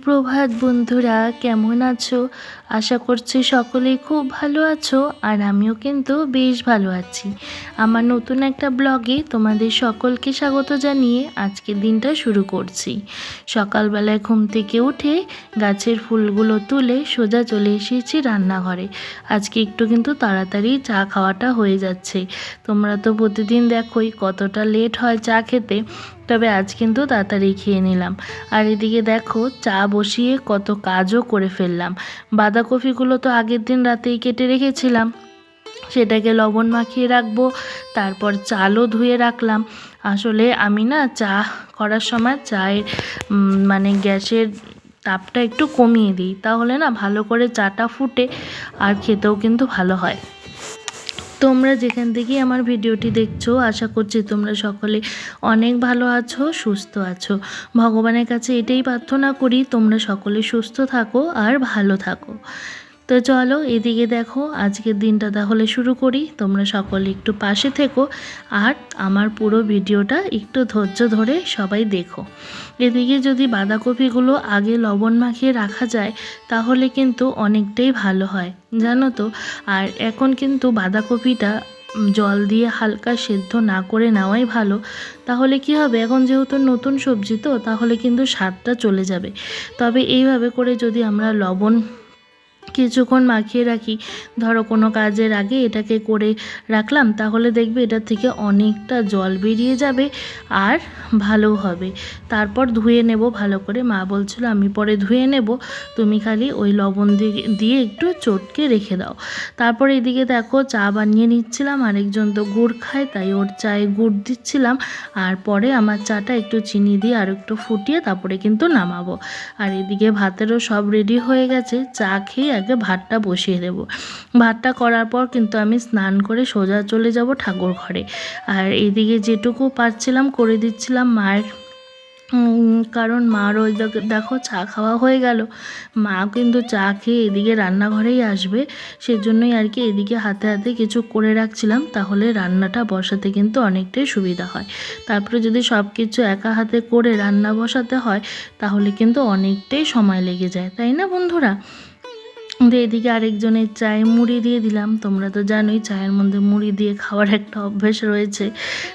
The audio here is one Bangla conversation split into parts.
সুপ্রভাত বন্ধুরা, কেমন আছো? আশা করছি সকলেই খুব ভালো আছো আর আমিও কিন্তু বেশ ভালো আছি। আমার নতুন একটা ব্লগে তোমাদের সকলকে স্বাগত জানিয়ে আজকের দিনটা শুরু করছি। সকালবেলায় ঘুম থেকে উঠে গাছের ফুলগুলো তুলে সোজা চলে এসেছি রান্নাঘরে। আজকে একটু কিন্তু তাড়াতাড়ি চা খাওয়াটা হয়ে যাচ্ছে। তোমরা তো প্রতিদিন দেখোই কতটা লেট হয় চা খেতে। তবে আজ কিন্তু তাড়াতাড়ি খেয়ে নিলাম। আর এদিকে দেখো, চা বসিয়ে কত কাজও করে ফেললাম। বাঁধাকপিগুলো তো আগের দিন রাতেই কেটে রেখেছিলাম। সেটাকে লবণ মাখিয়ে রাখব, তারপর চালও ধুয়ে রাখলাম। আসলে আমি না চা করার সময় চায়ের মানে গ্যাসের তাপটা একটু কমিয়ে দিই। তাহলে না ভালো করে চাটা ফুটে আর খেতেও কিন্তু ভালো হয়। তোমরা যেখান থেকেই আমার ভিডিওটি দেখছ, আশা করছি তোমরা সকলে অনেক ভালো আছো, সুস্থ আছো। ভগবানের কাছে এটাই প্রার্থনা করি, তোমরা সকলে সুস্থ থাকো আর ভালো থাকো। তো চলো এদিকে দেখো, আজকের দিনটা তাহলে শুরু করি। তোমরা সকলে একটু পাশে থেকো আর আমার পুরো ভিডিওটা একটু ধৈর্য ধরে সবাই দেখো। এদিকে যদি বাঁধাকপিগুলো আগে লবণ মাখিয়ে রাখা যায়, তাহলে কিন্তু অনেকটাই ভালো হয়, জানো তো? আর এখন কিন্তু বাঁধাকপিটা জল দিয়ে হালকা সেদ্ধ না করে নেওয়াই ভালো। তাহলে কি হবে? এখন যেহেতু নতুন সবজি তো, তাহলে কিন্তু স্বাদটা চলে যাবে। তবে এইভাবে করে যদি আমরা লবণ কিছুক্ষণ মাখিয়ে রাখি। ধরো, কোনো কাজের আগে এটাকে করে রাখলাম, তাহলে দেখবে এটা থেকে অনেকটা জল বেরিয়ে যাবে আর ভালো হবে। তারপর ধুয়ে নেব, ভালো করে। মা বলছিল, আমি পরে ধুয়ে নেব। তুমি খালি ওই লবণ দিয়ে দিয়ে একটু চটকে রেখে দাও। তারপর এদিকে দেখো, চা বানিয়ে নিচ্ছিলাম। আরেকজন তো গুড় খায়, তাই ওর চায়ে গুড় দিচ্ছিলাম। আর পরে আমার চাটা একটু চিনি দিয়ে আর একটু ফুটিয়ে তারপরে কিন্তু নামাবো। আর এদিকে ভাতেরও সব রেডি হয়ে গেছে। চা খেয়ে আগে ভাতটা বসিয়ে দেব। ভাতটা করার পর কিন্তু আমি স্নান করে সোজা চলে যাব ঠাকুর ঘরে। আর এদিকে যেটুকু পারছিলাম করে দিচ্ছিলাম মায়ের কারণ মার ওই দেখো চা খাওয়া হয়ে গেল। মা কিন্তু চা খেয়ে এদিকে রান্নাঘরেই আসবে। সেজন্যই আর কি এদিকে হাতে হাতে কিছু করে রাখছিলাম। তাহলে রান্নাটা বসাতে কিন্তু অনেকটাই সুবিধা হয়। তারপরে যদি সব কিছু একা হাতে করে রান্না বসাতে হয়, তাহলে কিন্তু অনেকটাই সময় লেগে যায়। তাই না বন্ধুরা? দিয়ে এদিকে আরেকজনের চায়ে মুড়ি দিয়ে দিলাম। তোমরা তো জানোই চায়ের মধ্যে মুড়ি দিয়ে খাওয়ার একটা অভ্যেস রয়েছে।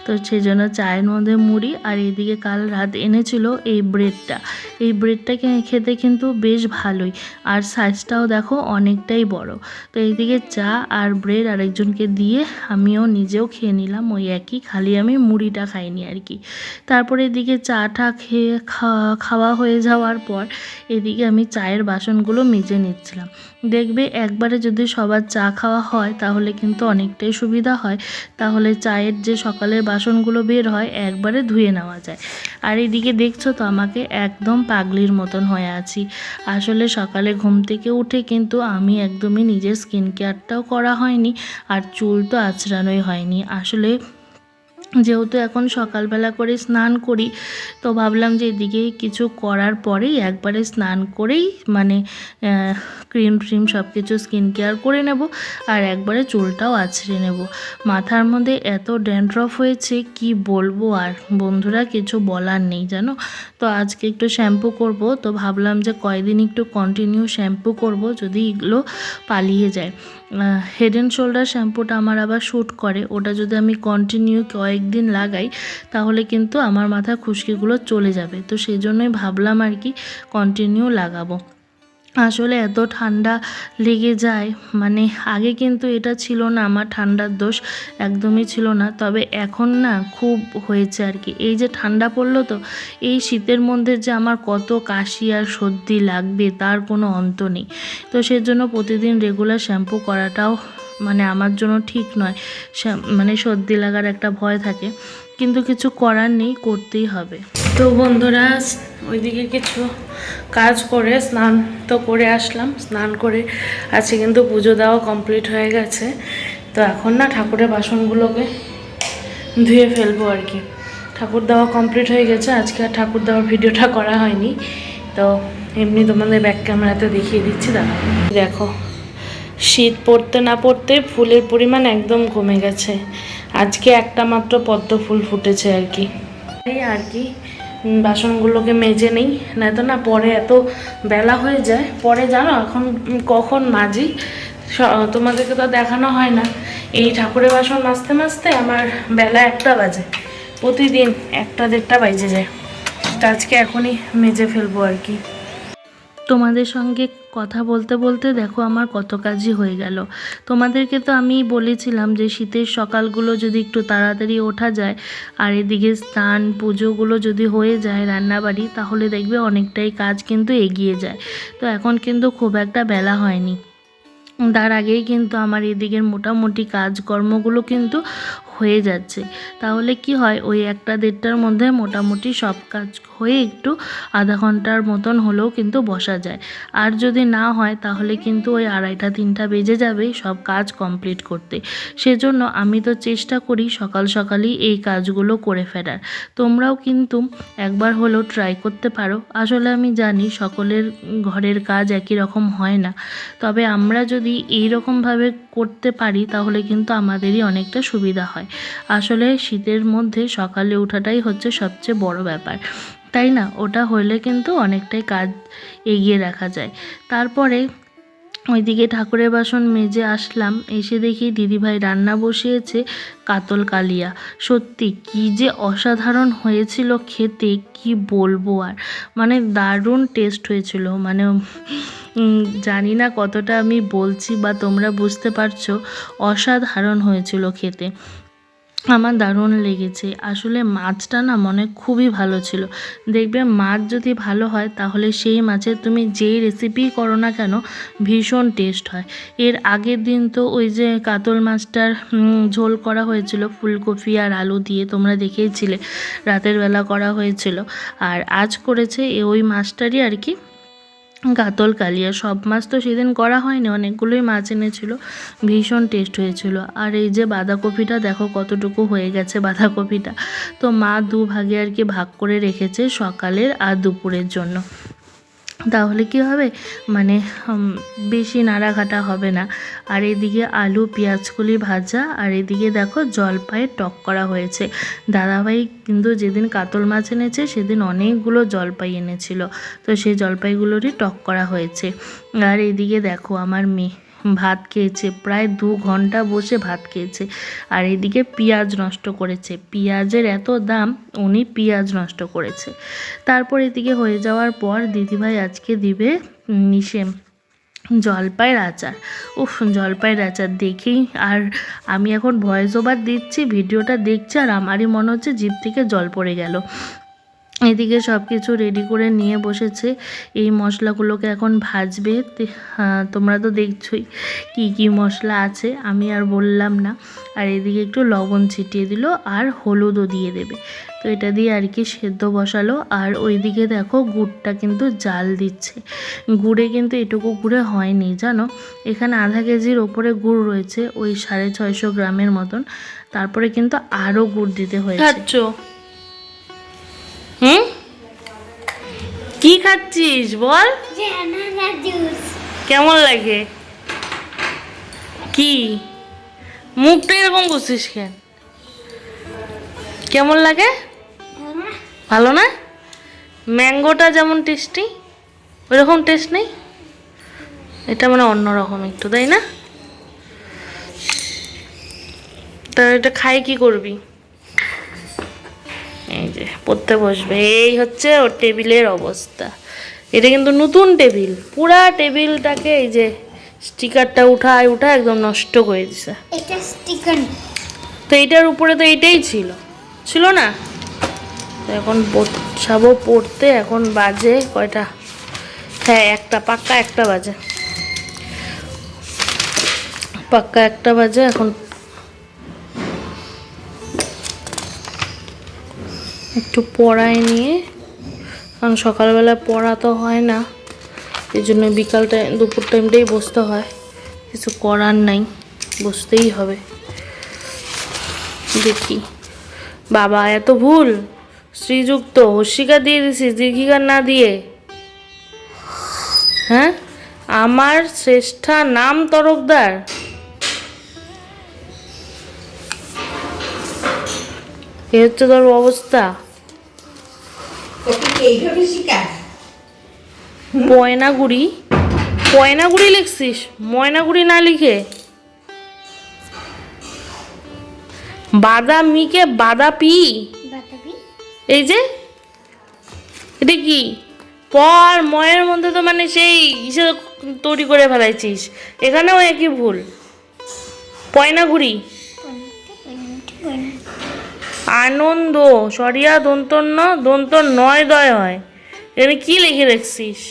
তো সেই জন্য চায়ের মধ্যে মুড়ি আর এদিকে কাল রাত এনেছিল এই ব্রেডটা। এই ব্রেডটা খেতে কিন্তু বেশ ভালোই। আর সাইজটাও দেখো অনেকটাই বড়। তো এইদিকে চা আর ব্রেড আরেকজনকে দিয়ে আমিও নিজেও খেয়ে নিলাম, ওই একই, খালি আমি মুড়িটা খাইনি আর কি। তারপরে এদিকে চাটা খেয়ে খাওয়া হয়ে যাওয়ার পর এদিকে আমি চায়ের বাসনগুলো মেজে নিচ্ছিলাম। দেখবে একবারে যদি সবার চা খাওয়া হয়, তাহলে কিন্তু অনেকটাই সুবিধা হয়। তাহলে চায়ের যে সকালের বাসনগুলো বের হয়, একবারে ধুয়ে নেওয়া যায়। আর এদিকে দেখছ তো আমাকে একদম পাগলির মতন হয়ে আছি। আসলে সকালে ঘুম থেকে উঠে কিন্তু আমি একদমই নিজের স্কিন কেয়ারটাও করা হয়নি, আর চুল তো আঁচড়ানোই হয়নি। আসলে যেহেতু এখন সকালবেলা করে স্নান করি, তো ভাবলাম যে এদিকে কিছু করার পরেই একবারে স্নান করেই মানে ক্রিম ট্রিম সব কিছু স্কিন কেয়ার করে নেব আর একবারে চুলটাও আছড়ে নেব। মাথার মধ্যে এত ড্যান্ড্রফ হয়েছে, কি বলব আর? বন্ধুরা, কিছু বলার নেই, জানো? তো আজকে একটু শ্যাম্পু করব, তো ভাবলাম যে কয়দিন একটু কন্টিনিউ শ্যাম্পু করব যদি এগুলো পালিয়ে যায়। হেড অ্যান্ড শোল্ডার শ্যাম্পুটা আমার আবার শ্যুট করে। ওটা যদি আমি কন্টিনিউ কয়েকদিন লাগাই, তাহলে কিন্তু আমার মাথা খুশকিগুলো চলে যাবে। তো সেই জন্যই ভাবলাম আর কি কন্টিনিউ লাগাবো। আসলে এত ঠান্ডা লেগে যায় মানে আগে কিন্তু এটা ছিল না, আমার ঠান্ডার দোষ একদমই ছিল না। তবে এখন না খুব হয়েছে আর কি এই যে ঠান্ডা পড়ল তো, এই শীতের মধ্যে যে আমার কত কাশি আর সর্দি লাগবে তার কোনো অন্ত নেই। তো সেজন্য প্রতিদিন রেগুলার শ্যাম্পু করাটাও মানে আমার জন্য ঠিক নয়। মানে সর্দি লাগার একটা ভয় থাকে। কিন্তু কিছু করার নেই, করতেই হবে। তো বন্ধুরা, ওইদিকে কিছু কাজ করে স্নান তো করে আসলাম। স্নান করে আজকে কিন্তু পুজো দেওয়া কমপ্লিট হয়ে গেছে। তো এখন না ঠাকুরের বাসনগুলোকে ধুয়ে ফেলব আর কি। ঠাকুর দেওয়া কমপ্লিট হয়ে গেছে, আজকে আর ঠাকুর দেওয়ার ভিডিওটা করা হয়নি। তো এমনি তোমাদের ব্যাক ক্যামেরাতে দেখিয়ে দিচ্ছি, দাঁড়াও। দেখো, শীত পড়তে না পড়তে ফুলের পরিমাণ একদম কমে গেছে। আজকে একটা মাত্র পদ্ম ফুল ফুটেছে আর কি। আর কি বাসনগুলোকে মেজে নেই। নয়তো না, পরে এত বেলা হয়ে যায়। পরে জানো, এখন কখন মাজি? তোমাদেরকে তো দেখানো হয় না। এই ঠাকুরের বাসন মাজতে মাজতে আমার বেলা একটা বাজে। প্রতিদিন একটা দেড়টা বাজে যায়। আজকে এখনই মেজে ফেলব আর কি। তোমাদের সঙ্গে কথা বলতে বলতে দেখো আমার কত কাজই হয়ে গেল। তোমাদেরকে তো আমি বলেছিলাম যে শীতের সকালগুলো যদি একটু তাড়াতাড়ি ওঠা যায়, আর এদিকে স্নান পুজোগুলো যদি হয়ে যায় রান্নাবাড়ি, তাহলে দেখবে অনেকটাই কাজ কিন্তু এগিয়ে যায়। তো এখন কিন্তু খুব একটা বেলা হয়নি। তার আগেই কিন্তু আমার এদিকের মোটামুটি কাজকর্মগুলো কিন্তু হয়ে যাচ্ছে। তাহলে কি হয়? ওই একটা দেড়টার মধ্যে মোটামুটি সব কাজ হয়ে একটু আধা ঘণ্টার মতন হলেও কিন্তু বসা যায়। আর যদি না হয়, তাহলে কিন্তু ওই আড়াইটা, তিনটা বেজে যাবে সব কাজ কমপ্লিট করতে। সেজন্য আমি তো চেষ্টা করি সকাল সকালই এই কাজগুলো করে ফেরার। তোমরাও কিন্তু একবার হলেও ট্রাই করতে পারো। আসলে আমি জানি সকলের ঘরের কাজ একই রকম হয় না। তবে আমরা যদি এই রকমভাবে করতে পারি, তাহলে কিন্তু আমাদেরই অনেকটা সুবিধা হয়। আসলে শীতের মধ্যে সকালে ওঠাটাই হচ্ছে সবচেয়ে বড় ব্যাপার। তাই না? ওটা হলে কিন্তু অনেকটাই কাজ এগিয়ে রাখা যায়। তারপরে ওইদিকে ঠাকুরের বাসন মেজে আসলাম। এসে দেখি দিদিভাই রান্না বসিয়েছে কাতল কালিয়া। সত্যি কি যে অসাধারণ হয়েছিল খেতে, কি বলব আর। মানে দারুণ টেস্ট হয়েছিল। মানে জানি না কতটা আমি বলছি বা তোমরা বুঝতে পারছ, অসাধারণ হয়েছিল খেতে। আমার দারুণ লেগেছে। আসলে মাছটা না মনে খুবই ভালো ছিল। দেখবে মাছ যদি ভালো হয়, তাহলে সেই মাছের তুমি যেই রেসিপি করো না কেন, ভীষণ টেস্ট হয়। এর আগের দিন তো ওই যে কাতল মাছটার ঝোল করা হয়েছিল, ফুলকপি আর আলু দিয়ে তোমরা দেখেইছিলে, রাতের বেলা করা হয়েছিল। আর আজ করেছে ওই মাছটারই আর কি কাতল কালিয়া সব মাছ তো সেদিন করা হয়নি, অনেকগুলোই মাছ এনেছিল, ভীষণ টেস্ট হয়েছিল। আর এই যে বাঁধাকপিটা দেখো কতটুকু হয়ে গেছে বাঁধাকপিটা। তো মা দু ভাগে আর কি ভাগ করে রেখেছে সকালের আর দুপুরের জন্য। তাহলে কি হবে? মানে বেশি নাড়াঘাটা হবে না। আর এদিকে আলু পেঁয়াজগুলি ভাজা, আর এদিকে দেখো জলপাইয়ের টক করা হয়েছে। দাদাভাই কিন্তু যেদিন কাতল মাছ এনেছে, সেদিন অনেকগুলো জলপাই এনেছিল। তো সেই জলপাইগুলোরই টক করা হয়েছে। আর এদিকে দেখো আমার মেয়ে। ভাত খেয়েছে। প্রায় দু ঘণ্টা বসে ভাত খেয়েছে। আর এদিকে পেঁয়াজ নষ্ট করেছে। পেঁয়াজের এত দাম, উনি পেঁয়াজ নষ্ট করেছে। তারপর এদিকে হয়ে যাওয়ার পর দিদিভাই আজকে দিবে নিশে জলপাইয়ের আচার। উফ, জলপাইয়ের আচার দেখেই আর আমি এখন ভয়েস ওভার দিচ্ছি, ভিডিওটা দেখছি আর আমারই মনে হচ্ছে জিভ থেকে জল পড়ে গেল। এদিকে সব কিছু রেডি করে নিয়ে বসেছে। এই মশলাগুলোকে এখন ভাজবে। তোমরা তো দেখছোই কি কি মশলা আছে, আমি আর বললাম না। আর এদিকে একটু লবণ ছিটিয়ে দিল আর হলুদও দিয়ে দেবে। তো এটা দিয়ে আর কি সেদ্ধ বসালো। আর ওইদিকে দেখো গুড়টা কিন্তু জাল দিচ্ছে। গুড়ে কিন্তু এটুকু গুড়ে হয়নি, জানো? এখানে আধা কেজির ওপরে গুড় রয়েছে, ওই সাড়ে ছয়শো গ্রামের মতন। তারপরে কিন্তু আরও গুড় দিতে হয়েছে। হুম? কি খাচ্ছিস? বল। কেমন লাগে? কি? মুখটা এরকম করছিস কেন? কেমন লাগে? ভালো না। ম্যাঙ্গোটা যেমন টেস্টি ওইরকম টেস্ট নেই? এটা মানে অন্যরকম একটু তাই না? তা এটা খাই কি করবি? এই যে পড়তে বসবে। এই হচ্ছে ওর টেবিলের অবস্থা। এটা কিন্তু নতুন টেবিল। পুরা টেবিলটাকে এই যে স্টিকারটা উঠায় উঠা একদম নষ্ট করে দিছে। এটা স্টিকার তো এইটার উপরে তো এইটাই ছিল। ছিল না? তো এখন বসাবো পড়তে এখন বাজে কয়টা? হ্যাঁ একটা পাক্কা একটা বাজে। পাক্কা একটা বাজে এখন একটু পড়ায় নিয়ে, কারণ সকালবেলা পড়া তো হয় না, এই জন্য বিকাল টাইম দুপুর টাইমটাই বসতে হয়। কিছু করার নাই, বসতেই হবে। দেখি। বাবা, এত ভুল! শ্রীযুক্ত হস্যিকা দিয়ে দিছিস, দীর্ঘিকার না দিয়ে। হ্যাঁ? আমার শ্রেষ্ঠা নাম তরকদার এ হচ্ছে তোর অবস্থা। পয়নাগুড়ি পয়নাগুড়ি লিখছিস? ময়নাগুড়ি না লিখে? বাদামিকে বাদাপি। এই যে এটা কি? পর ময়ের মধ্যে তো মানে সেই ইসে তৈরি করে ফেলাইছিস। এখানেও একই ভুল। পয়নাগুড়ি আনন্দ সরিয়া দন্তন্য দন্ত নয় দয় হয়। এখানে কি লিখে রাখছিস?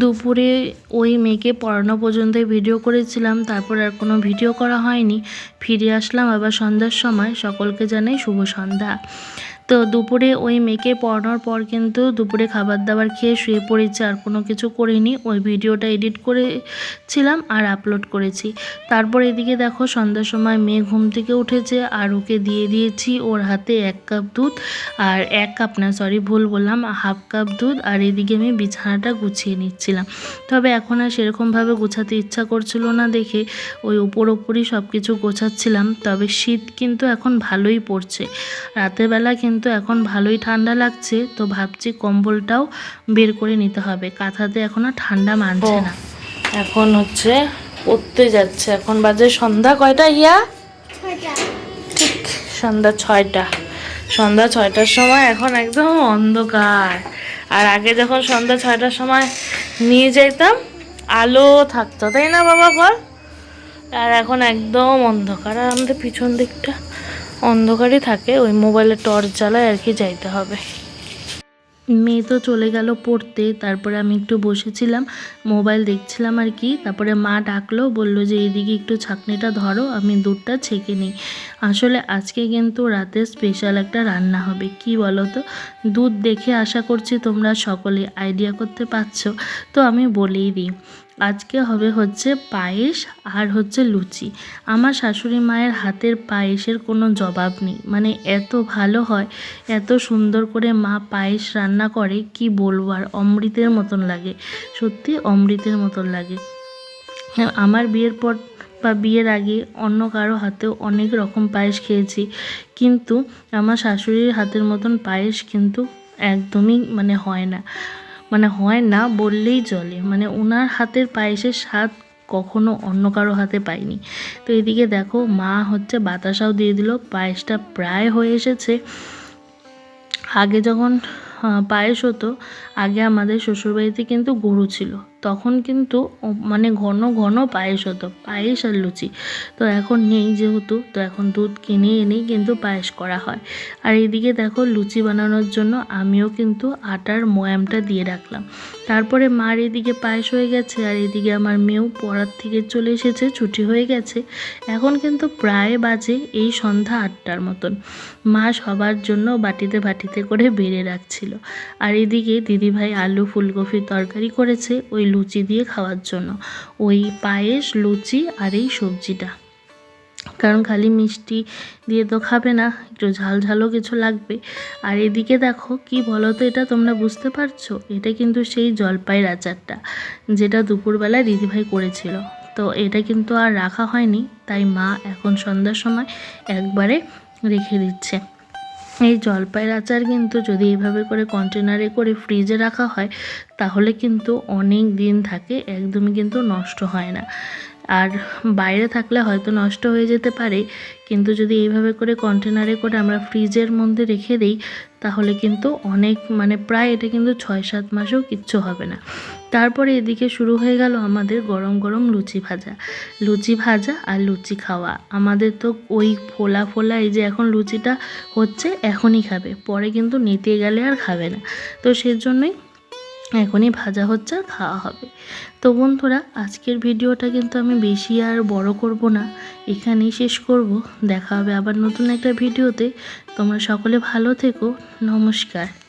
দুপুরে ওই মেয়েকে পড়ানো পর্যন্ত ভিডিও করেছিলাম, তারপর আর কোনো ভিডিও করা হয়নি। ফিরে আসলাম আবার সন্ধ্যার সময়। সকলকে জানাই শুভ সন্ধ্যা। তো দুপুরে ওই মেয়েকে পড়ানোর পর কিন্তু দুপুরে খাবার দাবার খেয়ে শুয়ে পড়েছি, আর কোনো কিছু করিনি। ওই ভিডিওটা এডিট করেছিলাম আর আপলোড করেছি। তারপর এদিকে দেখো সন্ধ্যার সময় মেয়ে ঘুম থেকে উঠেছে, আর ওকে দিয়ে দিয়েছি ওর হাতে এক কাপ দুধ আর এক কাপ না সরি ভুল বললাম, হাফ কাপ দুধ। আর এদিকে আমি বিছানাটা গুছিয়ে নিচ্ছিলাম। তবে এখন আর সেরকমভাবে গোছাতে ইচ্ছা করছিল না দেখে ওই উপর ওপরই সব কিছু গোছাচ্ছিলাম। তবে শীত কিন্তু এখন ভালোই পড়ছে। রাতের বেলা কিন্তু এখন ভালোই ঠান্ডা লাগছে তো ভাবছি কম্বলটাও বের করে নিতে হবে। কাঁথাতে এখন আর ঠান্ডা মানছে না। এখন হচ্ছে পড়তে যাচ্ছে। এখন বাজে সন্ধ্যা কয়টা ইয়া ঠিক সন্ধ্যা ছয়টা। সন্ধ্যা ছয়টার সময় এখন একদম অন্ধকার। আর আগে যখন সন্ধ্যা ছয়টার সময় নিয়ে যেতাম আলো থাকতো তাই না বাবা বল? আর এখন একদম অন্ধকার। আর আমাদের পিছন দিকটা অন্ধকারই থাকে, ওই মোবাইলে টর্চ জ্বালায় আর কি যাইতে হবে। মেয়ে তো চলে গেল পড়তে, তারপরে আমি একটু বসেছিলাম, মোবাইল দেখছিলাম আর কি, তারপরে মা ডাকলো, বলল যে এদিকে একটু ছাকনিটা ধরো, আমি দুধটা ছেঁকে নিই। আসলে আজকে কিন্তু রাতে স্পেশাল একটা রান্না হবে, কি বলো তো দুধ দেখে আশা করছি তোমরা সকলে আইডিয়া করতে পারছ, তো আমি বলেই দিই। আজকে হবে হচ্ছে পায়েস আর হচ্ছে লুচি। আমার শাশুড়ি মায়ের হাতের পায়েসের কোনো জবাব নেই। মানে এত ভালো হয় এত সুন্দর করে মা পায়েস রান্না করে কি বলব আর অমৃতের মতন লাগে। সত্যি অমৃতের মতন লাগে। হ্যাঁ, আমার বিয়ের পর বা বিয়ের আগে অন্য কারও হাতেও অনেক রকম পায়েস খেয়েছি। কিন্তু আমার শাশুড়ির হাতের মতন পায়েস কিন্তু একদমই মানে হয় না। মানে হয় না বললেই চলে। মানে ওনার হাতের পায়েসের স্বাদ কখনো অন্য কারও হাতে পাইনি। তো এদিকে দেখো, মা হচ্ছে বাতাসাও দিয়ে দিল, পায়েসটা প্রায় হয়ে এসেছে। আগে যখন পায়েস হতো। আগে আমাদের শ্বশুরবাড়িতে কিন্তু গরু ছিল। তখন কিন্তু মানে ঘন ঘন পায়েস হতো, পায়েস আর লুচি। তো এখন নেই যেহেতু, তো এখন দুধ কিনে এনেই কিন্তু পায়েস করা হয়। আর এদিকে দেখো লুচি বানানোর জন্য আমিও কিন্তু আটার ময়ামটা দিয়ে রাখলাম। তারপরে মার এদিকে পায়েস হয়ে গেছে, আর এদিকে আমার মেয়েও পড়ার থেকে চলে এসেছে, ছুটি হয়ে গেছে। এখন কিন্তু প্রায় বাজে এই সন্ধ্যা আটটার মতন। মা সবার জন্য বাটিতে বাটিতে করে বেড়ে রাখছিল। আর এদিকে দিদিভাই আলু, ফুলকপির তরকারি করেছে ওই লুচি দিয়ে খাওয়ার জন্য। ওই পায়েস, লুচি আর এই সবজিটা। কারণ খালি মিষ্টি দিয়ে তো খাবে না, একটু ঝাল ঝালও কিছু লাগবে। আর এদিকে দেখো, কি বলো তো এটা তোমরা বুঝতে পারছ? এটা কিন্তু সেই জলপাইয়ের আচারটা, যেটা দুপুরবেলায় দিদিভাই করেছিল। তো এটা কিন্তু আর রাখা হয়নি, তাই মা এখন সন্ধ্যার সময় একবারে রেখে দিচ্ছে। এই জলপাইয়ের আচার কিন্তু যদি এইভাবে করে কন্টেনারে করে ফ্রিজে রাখা হয়, তাহলে কিন্তু অনেক দিন থাকে, একদমই কিন্তু নষ্ট হয় না। আর বাইরে থাকলে হয়তো নষ্ট হয়ে যেতে পারে, কিন্তু যদি এইভাবে করে কন্টেনারে করে আমরা ফ্রিজের মধ্যে রেখে দিই, তাহলে কিন্তু অনেক মানে প্রায় এটা কিন্তু ছয় সাত মাসেও কিচ্ছু হবে না। তারপরে এদিকে শুরু হয়ে গেল আমাদের গরম গরম লুচি ভাজা। লুচি ভাজা আর লুচি খাওয়া। আমাদের তো ওই ফোলা ফোলা এই যে এখন লুচিটা হচ্ছে এখনই খাবে, পরে কিন্তু নিতে গেলে আর খাবে না। তো সেজন্যই এখনই ভাজা হচ্ছে, আর খাওয়া হবে। তো বন্ধুরা, আজকের ভিডিওটা কিন্তু আমি বেশি আর বড় করব না, এখানেই শেষ করব। দেখা হবে আবার নতুন একটা ভিডিওতে। তোমরা সকলে ভালো থেকো। নমস্কার।